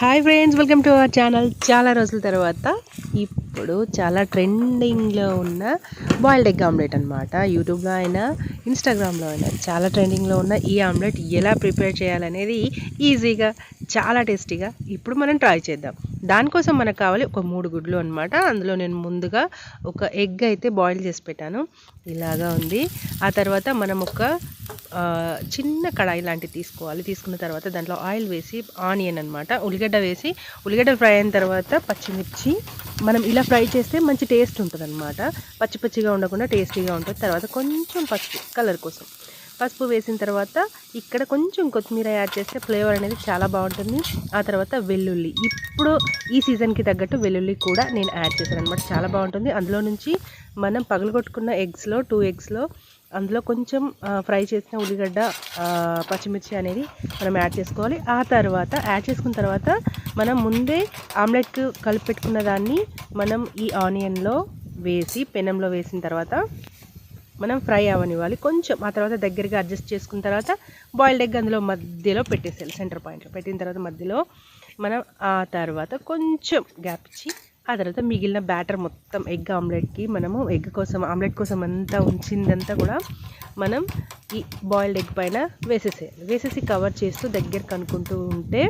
Hi friends welcome to our channel చాలా రోజుల తర్వాత ఇప్పుడు చాలా ట్రెండింగ్లో ఉన్న బాయిల్డ్ ఎగ్ ఆమ్లెట్ అనమాట యూట్యూబ్లో అయినా ఇన్స్టాగ్రామ్లో అయినా చాలా ట్రెండింగ్లో ఉన్న ఈ ఆమ్లెట్ ఎలా ప్రిపేర్ చేయాలనేది ఈజీగా చాలా టేస్టీగా ఇప్పుడు మనం ట్రై చేద్దాం. దానికోసం మనకు కావాలి ఒక మూడు గుడ్లు అనమాట అందులో నేను ముందుగా ఒక ఎగ్ అయితే బాయిల్ చేసి పెట్టాను. ఇలాగా ఉంది. ఆ తర్వాత మనం ఒక చిన్న కడాయి లాంటివి తీసుకోవాలి. తీసుకున్న తర్వాత దాంట్లో ఆయిల్ వేసి ఆనియన్ అనమాట ఉల్లిగడ్డ వేసి ఉల్లిగడ్డ ఫ్రై అయిన తర్వాత పచ్చిమిర్చి మనం ఇలా ఫ్రై చేస్తే మంచి టేస్ట్ ఉంటుంది అనమాట పచ్చి పచ్చిగా ఉండకుండా టేస్టీగా ఉంటుంది. తర్వాత కొంచెం పసుపు కలర్ కోసం. పసుపు వేసిన తర్వాత ఇక్కడ కొంచెం కొత్తిమీర యాడ్ చేస్తే ఫ్లేవర్ అనేది చాలా బాగుంటుంది. ఆ తర్వాత వెల్లుల్లి. ఇప్పుడు ఈ సీజన్కి తగ్గట్టు వెల్లుల్లి కూడా నేను యాడ్ చేశాను అనమాట చాలా బాగుంటుంది. అందులో నుంచి మనం పగలగొట్టుకున్న ఎగ్స్లో టూ ఎగ్స్లో అందులో కొంచెం ఫ్రై చేసిన ఉల్లిగడ్డ పచ్చిమిర్చి అనేది మనం యాడ్ చేసుకోవాలి. ఆ తర్వాత యాడ్ చేసుకున్న తర్వాత మనం ముందే ఆమ్లెట్కి కలిపి పెట్టుకున్న దాన్ని మనం ఈ ఆనియన్లో వేసి పెనంలో వేసిన తర్వాత మనం ఫ్రై అవనివ్వాలి. కొంచెం ఆ తర్వాత దగ్గరగా అడ్జస్ట్ చేసుకున్న తర్వాత బాయిల్డ్ ఎగ్ అందులో మధ్యలో పెట్టేసేయాలి సెంటర్ పాయింట్లో. పెట్టిన తర్వాత మధ్యలో మనం ఆ తర్వాత కొంచెం గ్యాప్ ఇచ్చి ఆ తర్వాత మిగిలిన బ్యాటర్ మొత్తం ఎగ్ ఆమ్లెట్కి మనము ఎగ్ కోసం ఆమ్లెట్ కోసం అంతా ఉంచిందంతా కూడా మనం ఈ బాయిల్డ్ ఎగ్ పైన వేసేసేయాలి. వేసేసి కవర్ చేస్తూ దగ్గర కనుక్కుంటూ ఉంటే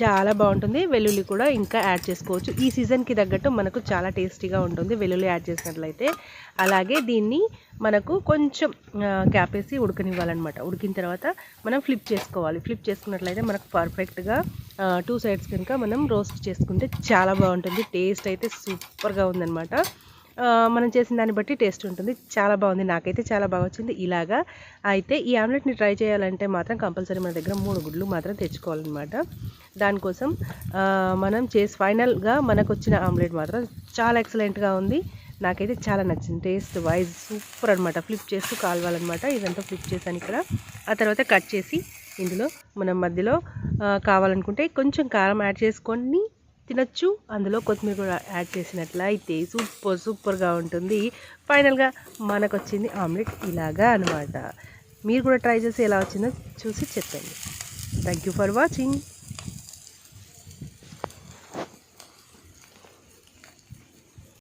చాలా బాగుంటుంది. వెల్లుల్లి కూడా ఇంకా యాడ్ చేసుకోవచ్చు. ఈ సీజన్కి తగ్గట్టు మనకు చాలా టేస్టీగా ఉంటుంది వెల్లుల్లి యాడ్ చేసినట్లయితే. అలాగే దీన్ని మనకు కొంచెం క్యాపేసి ఉడకనివ్వాలన్నమాట. ఉడికిన తర్వాత మనం ఫ్లిప్ చేసుకోవాలి. ఫ్లిప్ చేసుకున్నట్లయితే మనకు పర్ఫెక్ట్గా టూ సైడ్స్ కనుక మనం రోస్ట్ చేసుకుంటే చాలా బాగుంటుంది. టేస్ట్ అయితే సూపర్గా ఉందన్నమాట. మనం చేసిన దాన్ని బట్టి టేస్ట్ ఉంటుంది. చాలా బాగుంది. నాకైతే చాలా బాగా వచ్చింది. ఇలాగా అయితే ఈ ఆమ్లెట్ని ట్రై చేయాలంటే మాత్రం కంపల్సరీ మన దగ్గర మూడు గుడ్లు మాత్రం తెచ్చుకోవాలన్నమాట. దానికోసం మనం చేసి ఫైనల్గా మనకు వచ్చిన ఆమ్లెట్ మాత్రం చాలా ఎక్సలెంట్గా ఉంది. నాకైతే చాలా నచ్చింది. టేస్ట్ వైజ్ సూపర్ అనమాట ఫ్లిప్ చేస్తూ కాలవాలన్నమాట. ఇదంతా ఫ్లిప్ చేశాను ఇక్కడ. ఆ తర్వాత కట్ చేసి ఇందులో మనం మధ్యలో కావాలనుకుంటే కొంచెం కారం యాడ్ చేసుకొని తినొచ్చు. అందులో కొత్తిమీర కూడా యాడ్ చేసినట్లయితే సూపర్ సూపర్గా ఉంటుంది. ఫైనల్గా మనకు వచ్చింది ఆమ్లెట్ ఇలాగా అనమాట మీరు కూడా ట్రై చేసి ఎలా వచ్చిందో చూసి చెప్పండి. Thank you for watching